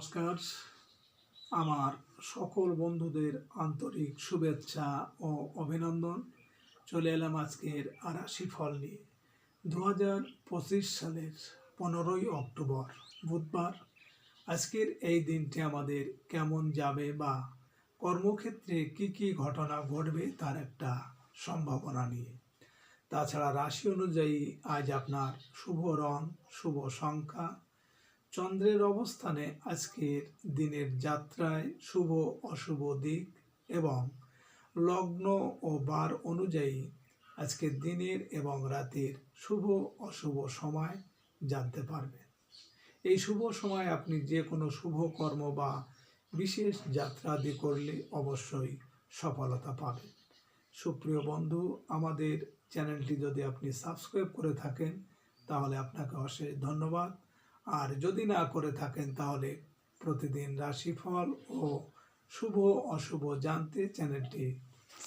নমস্কার। আমার সকল বন্ধুদের আন্তরিক শুভেচ্ছা ও অভিনন্দন। চলে এলাম আজকের আরাশি ফল নিয়ে। দু হাজার পঁচিশ সালের পনেরোই অক্টোবর, বুধবার। আজকের এই দিনটি আমাদের কেমন যাবে বা কর্মক্ষেত্রে কি কি ঘটনা ঘটবে তার একটা সম্ভাবনা নিয়ে। তাছাড়া রাশি অনুযায়ী আজ আপনার শুভ রং, শুভ সংখ্যা চন্দ্রের অবস্থানে আজকের দিনের যাত্রায় শুভ অশুভ দিক এবং লগ্ন ও বার অনুযায়ী আজকের দিনের এবং রাতের শুভ অশুভ সময় জানতে পারবেন। এই শুভ সময় আপনি যে কোনো শুভ কর্ম বা বিশেষ যাত্রাদি করলে অবশ্যই সফলতা পাবেন। সুপ্রিয় বন্ধু, আমাদের চ্যানেলটি যদি আপনি সাবস্ক্রাইব করে থাকেন, তাহলে আপনাকে অশেষ ধন্যবাদ। আর যদি না করে থাকেন, তাহলে প্রতিদিন রাশিফল ও শুভ অশুভ জানতে চ্যানেলটি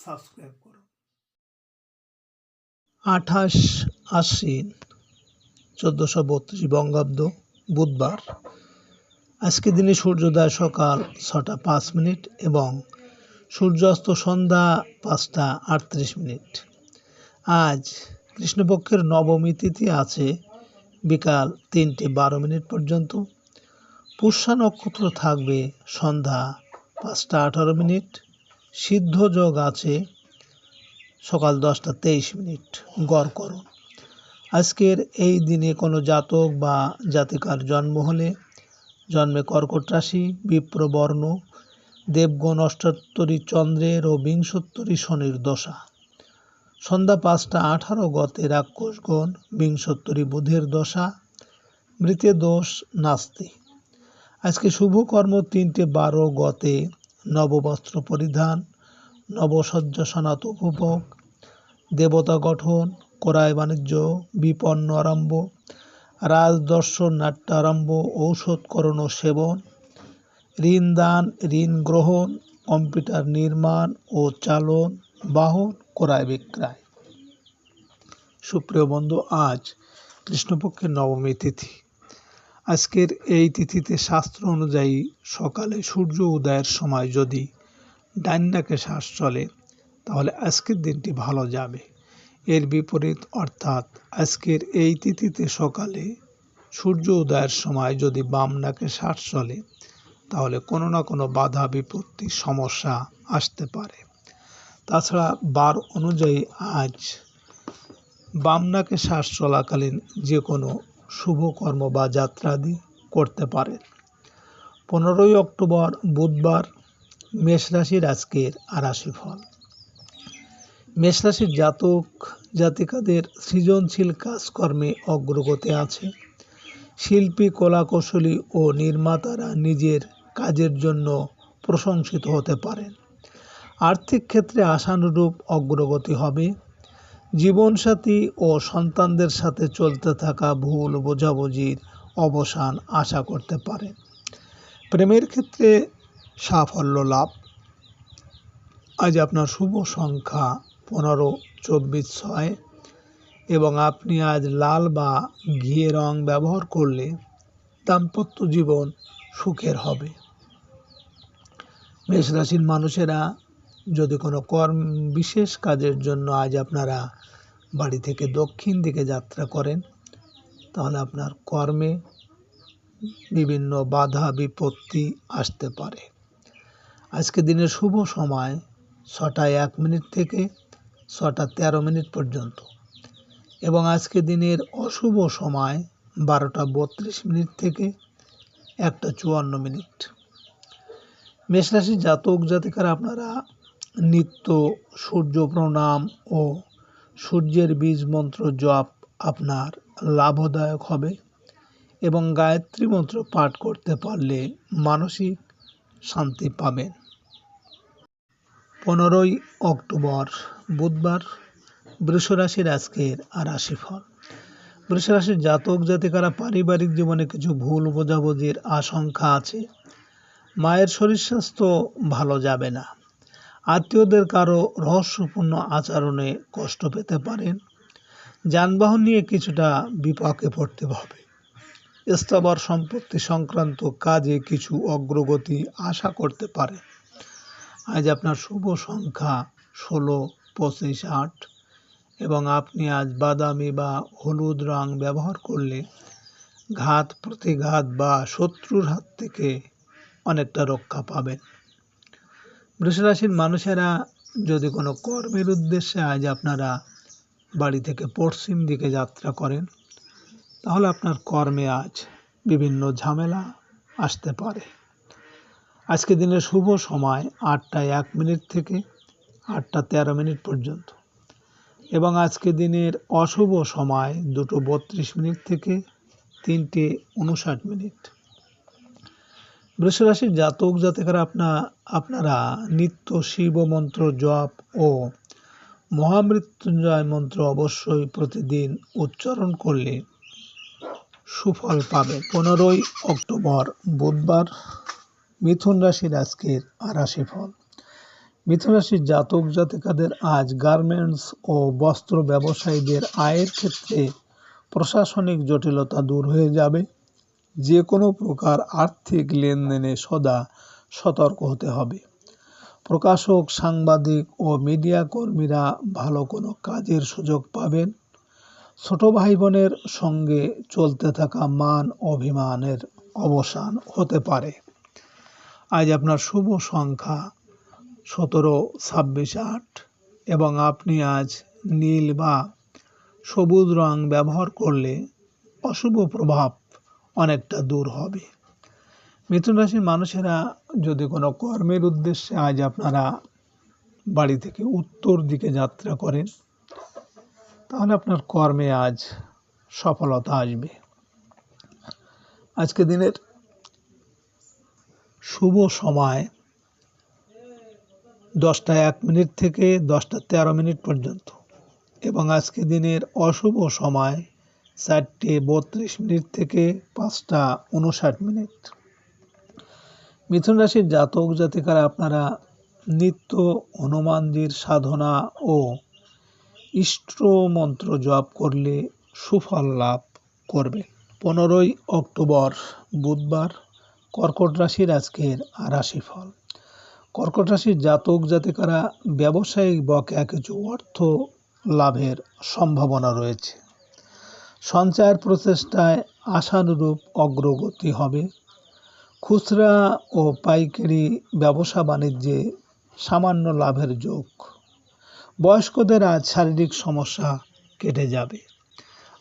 সাবস্ক্রাইব করুন। আঠাশ আশ্বিন, চোদ্দোশো বত্রিশ বঙ্গাব্দ বুধবার। আজকে দিনে সূর্যোদয় সকাল ছটা পাঁচ মিনিট এবং সূর্যাস্ত সন্ধ্যা পাঁচটা আটত্রিশ মিনিট। আজ কৃষ্ণপক্ষের নবমী তিথি আছে বিকাল তিনটে বারো মিনিট পর্যন্ত। পুষ্যা নক্ষত্র থাকবে সন্ধ্যা পাঁচটা আঠারো মিনিট। সিদ্ধ যোগ আছে সকাল দশটা তেইশ মিনিট। গড় করুন আজকের এই দিনে কোনো জাতক বা জাতিকার জন্ম হলে জন্মে কর্কট রাশি বিপ্রবর্ণ দেবগণ অষ্টোত্তরী চন্দ্রের ও বিংশোত্তরী শনির দশা। সন্ধ্যা পাঁচটা আঠারো গতে রাক্ষসগণ বিংশোত্তরী বুধের দশা, মৃতে দোষ নাস্তি। আজকে শুভকর্ম তিনটে বারো গতে নববস্ত্র পরিধান, নবসজ্জা সনাত উপভোগ, দেবতা গঠন ক্রয় বাণিজ্য, বিপন্ন আরম্ভ রাজদর্শন নাট্য আরম্ভ ঔষধকরণ ও সেবন, ঋণ দান, ঋণ গ্রহণ, কম্পিউটার নির্মাণ ও চালন বাহন ক্রয় বিক্রয়। সুপ্রিয় বন্ধু, আজ কৃষ্ণপক্ষের নবমী তিথি। আজকের এই তিথিতে শাস্ত্র অনুযায়ী সকালে সূর্য উদয়ের সময় যদি ডাইনাকে শ্বাস চলে, তাহলে আজকের দিনটি ভালো যাবে। এর বিপরীত অর্থাৎ আজকের এই তিথিতে সকালে সূর্য উদয়ের সময় যদি বাম নাকে শ্বাস চলে, তাহলে কোনো না কোনো বাধা বিপত্তি সমস্যা আসতে পারে। তাছাড়া বার অনুযায়ী আজ বামনাকে শ্বাস চলাকালীন যে কোনো শুভকর্ম বা যাত্রাদি করতে পারেন পনেরোই অক্টোবর বুধবার মেষ রাশির আজকের আরাশি ফল মেষ রাশির জাতক জাতিকাদের সৃজনশীল কাজকর্মে অগ্রগতি আছে। শিল্পী, কলাকৌশলী ও নির্মাতারা নিজের কাজের জন্য প্রশংসিত হতে পারেন। আর্থিক ক্ষেত্রে আশানুরূপ অগ্রগতি হবে। জীবনসাথী ও সন্তানদের সাথে চলতে থাকা ভুল বোঝাবুঝির অবসান আশা করতে পারে। প্রেমের ক্ষেত্রে সাফল্য লাভ। আজ আপনার শুভ সংখ্যা পনেরো, চব্বিশ, ছয় এবং আপনি আজ লাল বা ঘিয়ে রং ব্যবহার করলে দাম্পত্য জীবন সুখের হবে। মেষ রাশির মানুষেরা যদি কোনো কর্ম, বিশেষ কাজের জন্য আজ আপনারা বাড়ি থেকে দক্ষিণ দিকে যাত্রা করেন, তাহলে আপনার কর্মে বিভিন্ন বাধা, বিপত্তি আসতে পারে। আজকে দিনের শুভ সময় ছটা এক মিনিট থেকে ছটা তেরো মিনিট পর্যন্ত। এবং আজকে দিনের অশুভ সময় বারোটা বত্রিশ মিনিট থেকে একটা চুয়ান্ন মিনিট। মেষরাশি জাতক জাতিকারা আপনারা নিত্য সূর্য প্রণাম ও সূর্যের বীজ মন্ত্র জপ আপনার লাভদায়ক হবে এবং গায়ত্রী মন্ত্র পাঠ করতে পারলে মানসিক শান্তি পাবেন। পনেরোই অক্টোবর, বুধবার বৃষরাশির আজকের আর রাশিফল। বৃষরাশির জাতক জাতিকারা পারিবারিক জীবনে কিছু ভুল বোঝাবুঝির আশঙ্কা আছে। মায়ের শরীর স্বাস্থ্য ভালো যাবে না। আত্মীয়দের কারও রহস্যপূর্ণ আচরণে কষ্ট পেতে পারেন। যানবাহন নিয়ে কিছুটা বিপাকে পড়তে হবে। স্থাবর সম্পত্তি সংক্রান্ত কাজে কিছু অগ্রগতি আশা করতে পারে আজ আপনার শুভ সংখ্যা ষোলো, পঁচিশ, আট এবং আপনি আজ বাদামি বা হলুদ রং ব্যবহার করলে ঘাত, প্রতিঘাত বা শত্রুর হাত থেকে অনেকটা রক্ষা পাবেন। বৃষরাশির মানুষেরা যদি কোনো কর্মের উদ্দেশ্যে আজ আপনারা বাড়ি থেকে পশ্চিম দিকে যাত্রা করেন, তাহলে আপনার কর্মে আজ বিভিন্ন ঝামেলা আসতে পারে। আজকে দিনের শুভ সময় আটটা এক মিনিট থেকে আটটা তেরো মিনিট পর্যন্ত এবং আজকে দিনের অশুভ সময় দুটো বত্রিশ মিনিট থেকে তিনটে উনষাট মিনিট। বৃষরাশির জাতক জাতিকারা আপনা, আপনারা নিত্য শিব মন্ত্র, জপ ও মহামৃত্যুঞ্জয় মন্ত্র অবশ্যই প্রতিদিন উচ্চারণ করলে সুফল পাবে। পনেরোই অক্টোবর, বুধবার মিথুন রাশির আজকের রাশিফল মিথুন রাশির জাতক জাতিকাদের আজ গার্মেন্টস ও বস্ত্র ব্যবসায়ীদের আয়ের ক্ষেত্রে প্রশাসনিক জটিলতা দূর হয়ে যাবে। যে কোনো প্রকার আর্থিক লেনদেনে সদা সতর্ক হতে হবে। প্রকাশক, সাংবাদিক ও মিডিয়া কর্মীরা ভালো কোনো কাজের সুযোগ পাবেন। ছোট ভাই বোনের সঙ্গে চলতে থাকা মান অভিমানের অবসান হতে পারে। আজ আপনার শুভ সংখ্যা সতেরো, ছাব্বিশ, আট এবং আপনি আজ নীল বা সবুজ রং ব্যবহার করলে অশুভ প্রভাব অনেকটা দূর হবে। মিথুন রাশির মানুষেরা যদি কোনো কর্মের উদ্দেশ্যে আজ আপনারা বাড়ি থেকে উত্তর দিকে যাত্রা করেন, তাহলে আপনার কর্মে আজ সফলতা আসবে। আজকে দিনের শুভ সময় দশটা এক মিনিট থেকে দশটা তেরো মিনিট পর্যন্ত এবং আজকে দিনের অশুভ সময় চারটে বত্রিশ মিনিট থেকে পাঁচটা উনষাট মিনিট। মিথুন রাশির জাতক জাতিকারা আপনারা নিত্য হনুমানজির সাধনা ও ইষ্ট মন্ত্র জপ করলে সুফল লাভ করবে। পনেরোই অক্টোবর বুধবার কর্কট রাশির আজকের রাশিফল। কর্কট রাশির জাতক জাতিকারা ব্যবসায়িক বকেয়া কিছু অর্থ লাভের সম্ভাবনা রয়েছে। সঞ্চয়ের প্রচেষ্টায় আশানুরূপ অগ্রগতি হবে। খুচরা ও পাইকারি ব্যবসা বাণিজ্যে সামান্য লাভের যোগ। বয়স্কদের আজ শারীরিক সমস্যা কেটে যাবে।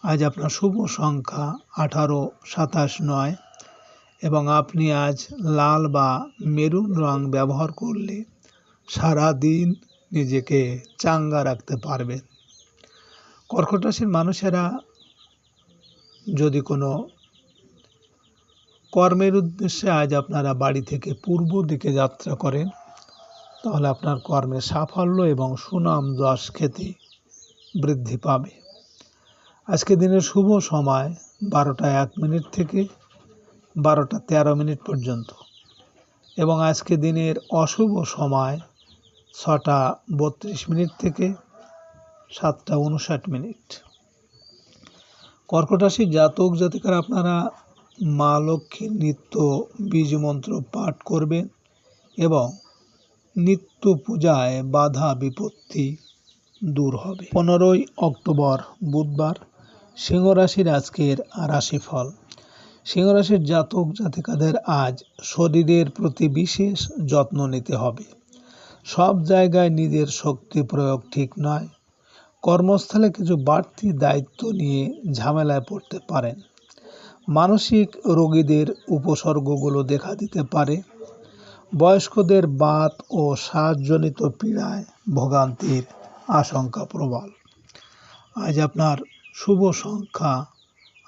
আজ আপনার শুভ সংখ্যা আঠারো, সাতাশ, নয় এবং আপনি আজ লাল বা মেরুন রং ব্যবহার করলে সারা দিন নিজেকে চাঙ্গা রাখতে পারবেন। কর্কট রাশির মানুষেরা যদি কোনো কর্মের উদ্দেশ্যে আজ আপনারা বাড়ি থেকে পূর্ব দিকে যাত্রা করেন, তাহলে আপনার কর্মে সাফল্য এবং সুনাম দশ খ্যাতি বৃদ্ধি পাবে। আজকে দিনের শুভ সময় বারোটা এক মিনিট থেকে বারোটা তেরো মিনিট পর্যন্ত। এবং আজকে দিনের অশুভ সময় ছটা বত্রিশ মিনিট থেকে সাতটা উনষাট মিনিট। কর্কট রাশির জাতক জাতিকারা আপনারা মা লক্ষ্মীর নিত্য বীজ মন্ত্র পাঠ করবেন এবং নিত্য পূজায় বাধা বিপত্তি দূর হবে। পনেরোই অক্টোবর বুধবার সিংহ রাশির আজকের রাশিফল। সিংহ রাশির জাতক জাতিকাদের আজ শরীরের প্রতি বিশেষ যত্ন নিতে হবে। সব জায়গায় নিজের শক্তি প্রয়োগ ঠিক নয়। কর্মস্থলে কিছু বাড়তি দায়িত্ব নিয়ে ঝামেলায় পড়তে পারেন। মানসিক রোগীদের উপসর্গগুলো দেখা দিতে পারে। বয়স্কদের বাত ও শ্বাসজনিত পীড়ায় ভোগান্তির আশঙ্কা প্রবল। আজ আপনার শুভ সংখ্যা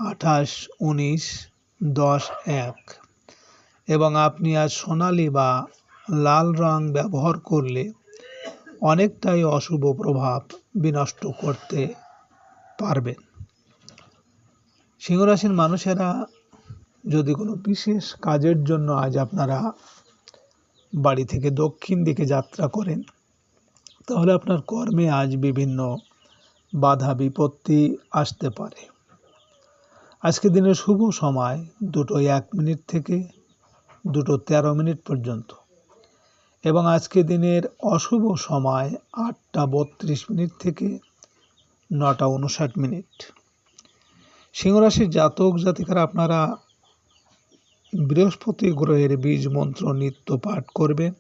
আঠাশ, উনিশ, দশ, এক। এবং আপনি আজ সোনালি বা লাল রং ব্যবহার করলে অনেকটাই অশুভ প্রভাব বিনষ্ট করতে পারবেন। সিংহরাশির মানুষেরা যদি কোনো বিশেষ কাজের জন্য আজ আপনারা বাড়ি থেকে দক্ষিণ দিকে যাত্রা করেন, তাহলে আপনার কর্মে আজ বিভিন্ন বাধা, বিপত্তি আসতে পারে। আজকে দিনের শুভ সময় দুটো এক মিনিট থেকে দুটো তেরো মিনিট পর্যন্ত। এবং আজকে দিনের অশুভ সময় আটটা বত্রিশ মিনিট থেকে নটা উনষাট মিনিট। সিংহরাশির জাতক জাতিকারা, আপনারা বৃহস্পতি গ্রহের বীজ মন্ত্র নিত্য পাঠ করবেন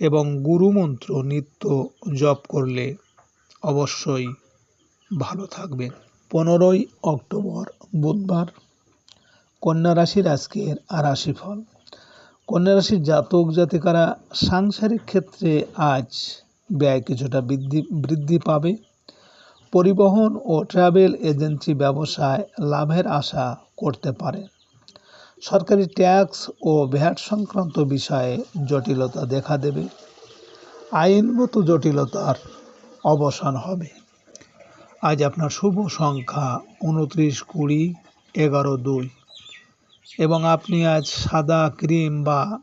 এবং গুরু মন্ত্র নিত্য জপ করলে অবশ্যই ভালো থাকবেন। পনেরোই অক্টোবর, বুধবার। কন্যা রাশির আজকের রাশিফল। কন্যা রাশির জাতক জাতিকারা সাংসারিক ক্ষেত্রে আজ ব্যয় কিছুটা বৃদ্ধি বৃদ্ধি পাবে। পরিবহন ও ট্রাভেল এজেন্সি ব্যবসায় লাভের আশা করতে পারেন সরকারি ট্যাক্স ও ভ্যাট সংক্রান্ত বিষয়ে জটিলতা দেখা দেবে। আইনগত জটিলতার অবসান হবে। আজ আপনার শুভ সংখ্যা উনত্রিশ কুড়ি এগারো দুই। এবং আপনি আজ সাদা ক্রিম বা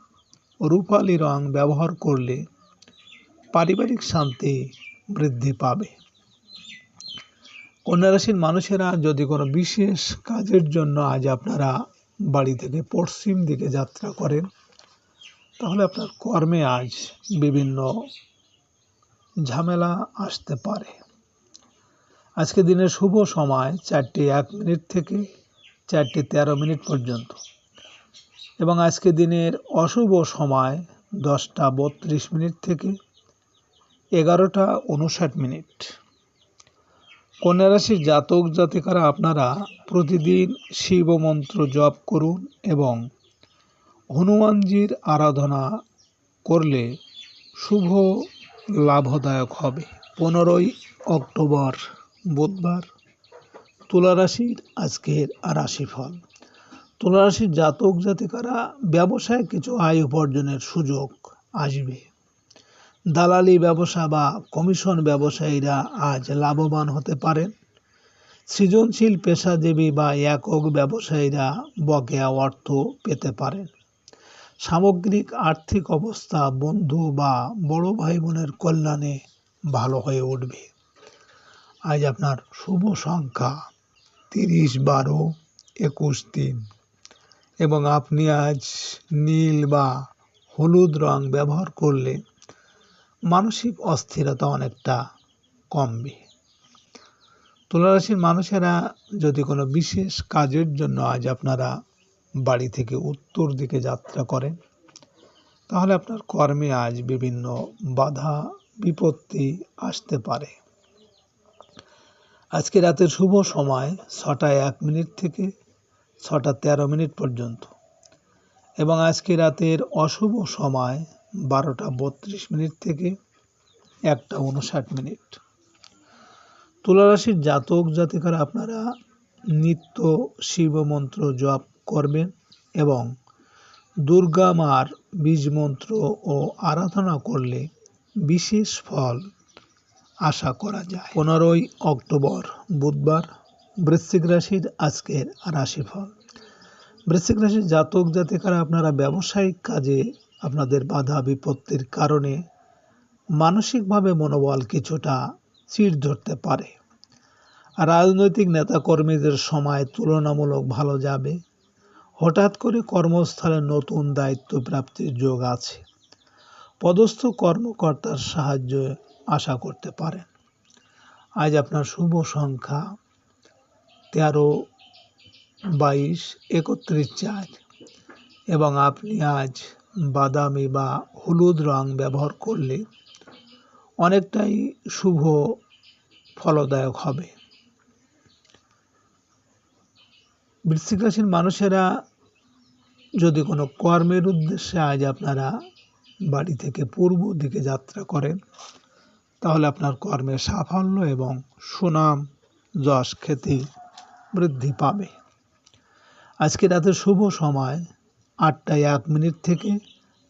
রূপালি রং ব্যবহার করলে পারিবারিক শান্তি বৃদ্ধি পাবে। কন্যা রাশির মানুষেরা যদি কোনো বিশেষ কাজের জন্য আজ আপনারা বাড়ি থেকে পশ্চিম দিকে যাত্রা করেন, তাহলে আপনার কর্মে আজ বিভিন্ন ঝামেলা আসতে পারে। আজকে দিনের শুভ সময় চারটে এক মিনিট থেকে চারটে তেরো মিনিট পর্যন্ত। এবং আজকে দিনের অশুভ সময় দশটা বত্রিশ মিনিট থেকে এগারোটা উনষাট মিনিট। কন্যা রাশির জাতক জাতিকারা আপনারা প্রতিদিন শিব মন্ত্র জপ করুন এবং হনুমানজির আরাধনা করলে শুভ লাভদায়ক হবে। পনেরোই অক্টোবর বুধবার। তুলা রাশির আজকের রাশিফল। তুলা রাশির জাতক জাতিকারা ব্যবসায় কিছু আয় উপার্জনের সুযোগ আসবে। দালালি ব্যবসা বা কমিশন ব্যবসায়ীরা আজ লাভবান হতে পারেন। সৃজনশীল পেশাজীবী বা একক ব্যবসায়ীরা বকেয়া অর্থ পেতে পারেন। সামগ্রিক আর্থিক অবস্থা বন্ধু বা বড় ভাই বোনের কল্যাণে ভালো হয়ে উঠবে। আজ আপনার শুভ সংখ্যা তিরিশ বারো একুশ তিন। এবং আপনি আজ নীল বা হলুদ রং ব্যবহার করলে মানসিক অস্থিরতা অনেকটা কমবে। তুলারাশির মানুষেরা যদি কোনো বিশেষ কাজের জন্য আজ আপনারা বাড়ি থেকে উত্তর দিকে যাত্রা করেন, তাহলে আপনার কর্মে আজ বিভিন্ন বাধা, বিপত্তি আসতে পারে। আজকে রাতের শুভ সময় ছটা এক মিনিট থেকে ছটা তেরো মিনিট পর্যন্ত। এবং আজকে রাতের অশুভ সময় বারোটা বত্রিশ মিনিট থেকে একটা উনষাট মিনিট। তুলারাশির জাতক জাতিকারা আপনারা নিত্য শিব মন্ত্র জপ করবেন এবং দুর্গা মার বীজ মন্ত্র ও আরাধনা করলে বিশেষ ফল আশা করা যায়। পনেরোই অক্টোবর, বুধবার, বৃশ্চিক রাশির আজকের রাশিফল। বৃশ্চিক রাশির জাতক জাতিকারা আপনারা ব্যবসায়িক কাজে আপনাদের বাধা বিপত্তির কারণে মানসিকভাবে মনোবল কিছুটা চিড় ধরতে পারে। রাজনৈতিক নেতাকর্মীদের সময় তুলনামূলক ভালো যাবে। হঠাৎ করে কর্মস্থলে নতুন দায়িত্ব প্রাপ্তির যোগ আছে। পদস্থ কর্মকর্তার সাহায্য আশা করতে পারেন। আজ আপনার শুভ সংখ্যা তেরো, বাইশ, একত্রিশ চার এবং আপনি আজ বাদামি বা হলুদ রং ব্যবহার করলে অনেকটাই শুভ ফলদায়ক হবে। বৃশ্চিক রাশির মানুষেরা যদি কোনো কর্মের উদ্দেশ্যে আজ আপনারা বাড়ি থেকে পূর্ব দিকে যাত্রা করেন তাহলে আপনার কর্মের সাফল্য এবং সুনাম, যশ, খ্যাতি বৃদ্ধি পাবে। আজকে রাতে শুভ সময় আটটা এক মিনিট থেকে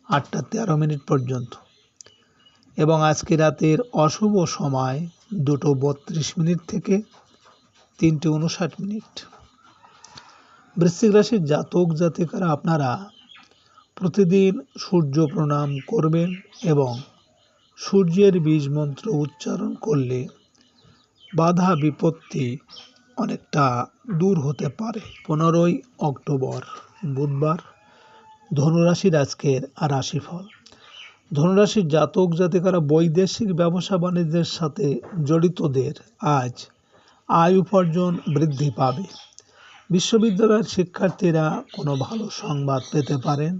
আটটা তেরো মিনিট পর্যন্ত। এবং আজকে রাতের অশুভ সময় দুটো বত্রিশ মিনিট থেকে তিনটে উনষাট মিনিট। বৃশ্চিক রাশির জাতক জাতিকারা আপনারা প্রতিদিন সূর্য প্রণাম করবেন এবং সূর্যের বীজ মন্ত্র উচ্চারণ করলে বাধা বিপত্তি অনেকটা দূর হতে পারে। পনেরোই অক্টোবর, বুধবার, ধনুরাশির আজকের রাশিফল। ধনুরাশির জাতক জাতিকারা বৈদেশিক ব্যবসা বাণিজ্যের সাথে জড়িতদের আজ আয় উপার্জন বৃদ্ধি পাবে। বিশ্ববিদ্যালয়ের শিক্ষার্থীরা কোনো ভালো সংবাদ পেতে পারেন।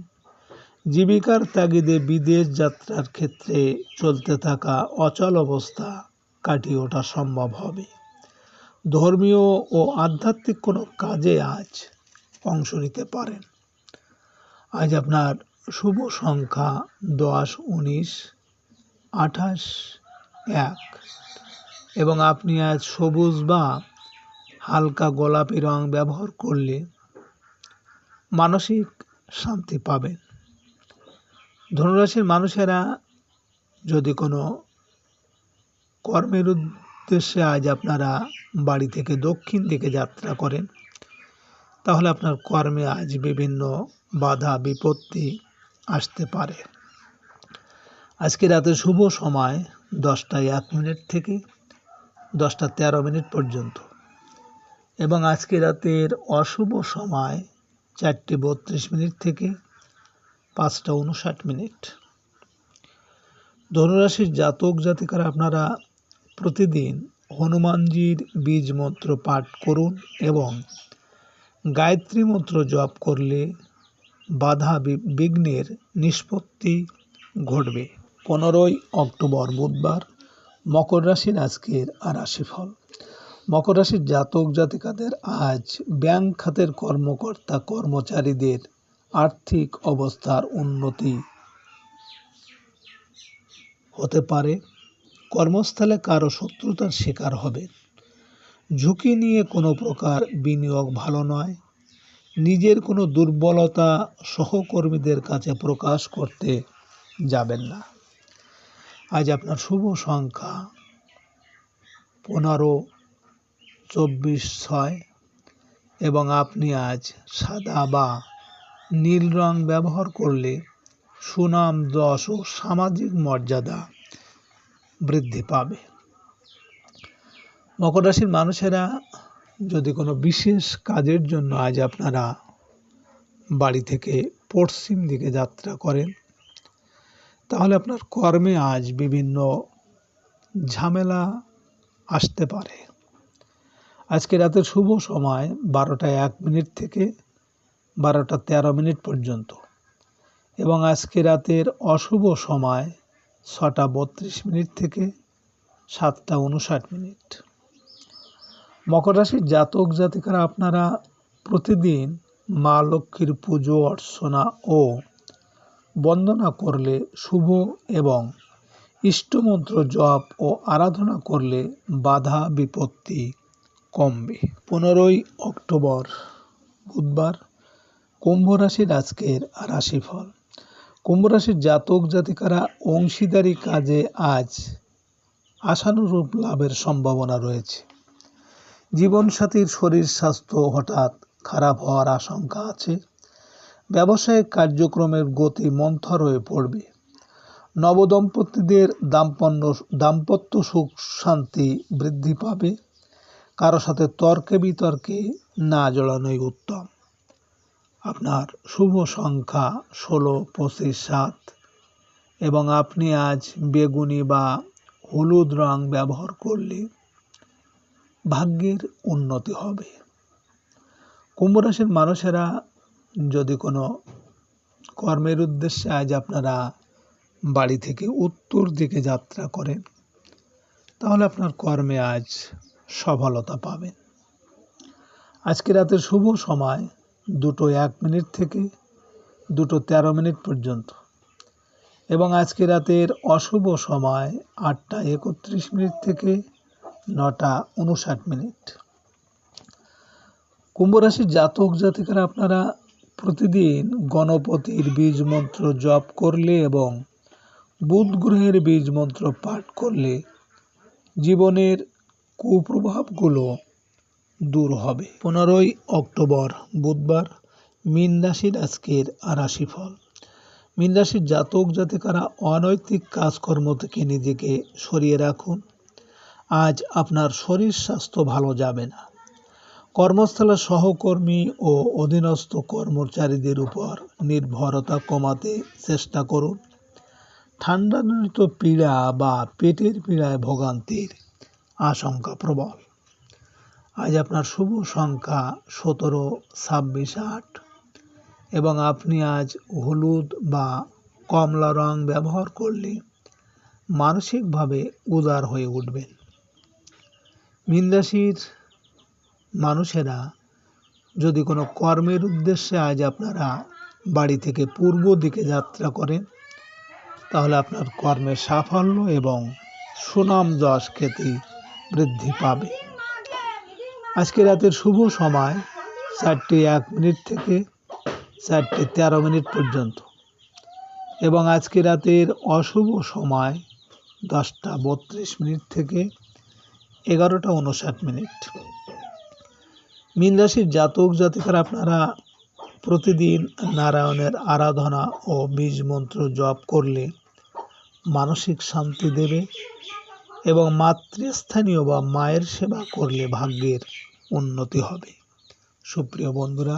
জীবিকার তাগিদে বিদেশ যাত্রার ক্ষেত্রে চলতে থাকা অচল অবস্থা কাটিয়ে ওঠা সম্ভব হবে। ধর্মীয় ও আধ্যাত্মিক কোনো কাজে আজ অংশ নিতে পারেন। আজ আপনার শুভ সংখ্যা দশ, উনিশ, আঠাশ, এক এবং আপনি আজ সবুজ বা হালকা গোলাপি রং ব্যবহার করলে মানসিক শান্তি পাবেন। ধনুরাশির মানুষেরা যদি কোনো কর্মের উদ্দেশ্যে আজ আপনারা বাড়ি থেকে দক্ষিণ দিকে যাত্রা করেন, তাহলে আপনার কর্মে আজ বিভিন্ন বাধা, বিপত্তি আসতে পারে। আজকে রাতে শুভ সময় দশটায় এক মিনিট থেকে দশটা তেরো মিনিট পর্যন্ত এবং আজকে রাতের অশুভ সময় চারটে বত্রিশ মিনিট থেকে পাঁচটা উনষাট মিনিট। ধনুরাশির জাতক জাতিকারা আপনারা প্রতিদিন হনুমানজির বীজ মন্ত্র পাঠ করুন এবং গায়ত্রী মন্ত্র জপ করলে বাধা বিঘ্নের নিষ্পত্তি ঘটবে। পনেরোই অক্টোবর বুধবার মকর রাশির আজকের রাশিফল। মকর রাশির জাতক জাতিকাদের আজ ব্যাংক খাতের কর্মকর্তা কর্মচারীদের আর্থিক অবস্থার উন্নতি হতে পারে। কর্মস্থলে কারও শত্রুতার শিকার হবে। ঝুঁকি নিয়ে কোনো প্রকার বিনিয়োগ ভালো নয়। নিজের কোনো দুর্বলতা সহকর্মীদের কাছে প্রকাশ করতে যাবেন না। আজ আপনার শুভ সংখ্যা পনেরো, চব্বিশ, ছয় এবং আপনি আজ সাদা বা নীল রং ব্যবহার করলে সুনাম, যশ ও সামাজিক মর্যাদা বৃদ্ধি পাবে। মকর রাশির মানুষেরা যদি কোনো বিশেষ কাজের জন্য আজ আপনারা বাড়ি থেকে পশ্চিম দিকে যাত্রা করেন, তাহলে আপনার কর্মে আজ বিভিন্ন ঝামেলা আসতে পারে। আজকে রাতের শুভ সময় বারোটা এক মিনিট থেকে বারোটা তেরো মিনিট পর্যন্ত। এবং আজকে রাতের অশুভ সময় ছটা বত্রিশ মিনিট থেকে সাতটা উনষাট মিনিট। মকর রাশির জাতক জাতিকারা, আপনারা প্রতিদিন মা লক্ষ্মীর পুজো, অর্চনা ও বন্দনা করলে শুভ এবং ইষ্টমন্ত্র জপ ও আরাধনা করলে বাধা বিপত্তি কমবে। পনেরোই অক্টোবর, বুধবার কুম্ভ রাশির আজকের রাশিফল। কুম্ভ রাশির জাতক জাতিকারা অংশীদারি কাজে আজ আশানুরূপ লাভের সম্ভাবনা রয়েছে। জীবনসাথীর শরীর স্বাস্থ্য হঠাৎ খারাপ হওয়ার আশঙ্কা আছে। ব্যবসায়িক কার্যক্রমের গতি মন্থর হয়ে পড়বে। নবদম্পতিদের দাম্পন্য, দাম্পত্য সুখ শান্তি বৃদ্ধি পাবে। কারও সাথে তর্কে বিতর্কে না জড়ানোই উত্তম। আপনার শুভ সংখ্যা ষোলো, পঁচিশ, সাত। এবং আপনি আজ বেগুনি বা হলুদ রং ব্যবহার করলে ভাগ্যের উন্নতি হবে। কুম্ভ রাশির মানুষেরা যদি কোনো কর্মের উদ্দেশ্যে আজ আপনারা বাড়ি থেকে উত্তর দিকে যাত্রা করেন, তাহলে আপনার কর্মে আজ সফলতা পাবেন। আজকে রাতের শুভ সময়। দুটো এক মিনিট থেকে দুটো তেরো মিনিট পর্যন্ত। এবং আজকে রাতের অশুভ সময় আটটা একত্রিশ মিনিট থেকে নটা উনষাট মিনিট। কুম্ভ রাশির জাতক জাতিকারা আপনারা প্রতিদিন গণপতির বীজ মন্ত্র জপ করলে এবং বুধ গ্রহের বীজ মন্ত্র পাঠ করলে জীবনের কুপ্রভাবগুলো দূর হবে। পনেরোই অক্টোবর, বুধবার, মীন রাশির আজকের রাশিফল। মীন রাশির জাতক জাতিকারা অনৈতিক কাজকর্ম থেকে নিজেকে সরিয়ে রাখুন। আজ আপনার শরীর স্বাস্থ্য ভালো যাবে না। কর্মস্থলে সহকর্মী ও অধীনস্থ কর্মচারীদের উপর নির্ভরতা কমাতে চেষ্টা করুন। ঠান্ডাজনিত পীড়া বা পেটের পীড়ায় ভোগান্তির আশঙ্কা প্রবল। আজ আপনার শুভ সংখ্যা সতেরো, ছাব্বিশ, আট। এবং আপনি আজ হলুদ বা কমলা রং ব্যবহার করলে মানসিকভাবে উদার হয়ে উঠবেন। মীন রাশির মানুষেরা যদি কোনো কর্মের উদ্দেশ্যে আজ আপনারা বাড়ি থেকে পূর্ব দিকে যাত্রা করেন, তাহলে আপনার কর্মের সাফল্য এবং সুনাম যশ খ্যাতি বৃদ্ধি পাবে। আজকে রাতের শুভ সময় চারটে এক মিনিট থেকে চারটে তেরো মিনিট পর্যন্ত। এবং আজকে রাতের অশুভ সময় দশটা বত্রিশ মিনিট থেকে এগারোটা উনষাট মিনিট। মীন রাশির জাতক জাতিকার আপনারা প্রতিদিন নারায়ণের আরাধনা ও বীজ মন্ত্র জপ করলে মানসিক শান্তি দেবে। এবং মাতৃস্থানীয় বা মায়ের সেবা করলে ভাগ্যের উন্নতি হবে। সুপ্রিয় বন্ধুরা